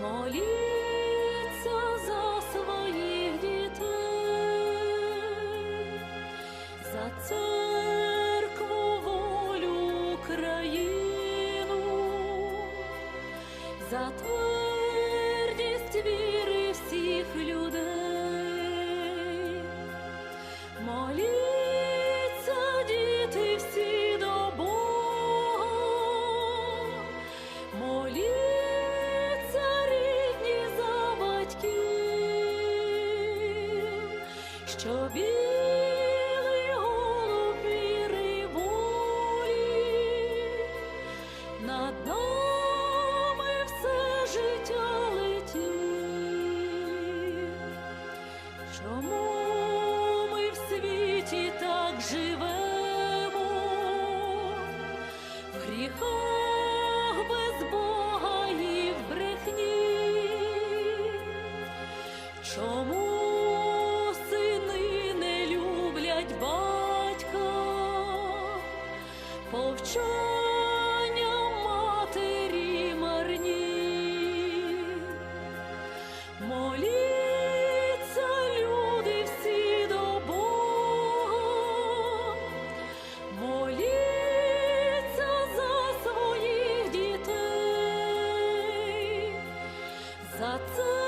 Молиться за своїх дітей, за церкву волю країну, за твердість віри всіх людей. Моліться Діти всі до Бога, молі. Що білий голуб віри над нами все життя летів. Чому ми в світі так живемо, в гріхах без Бога і в брехні? Чому повчання матері марні, моліться люди всі до Бога, моліться за своїх дітей, за це.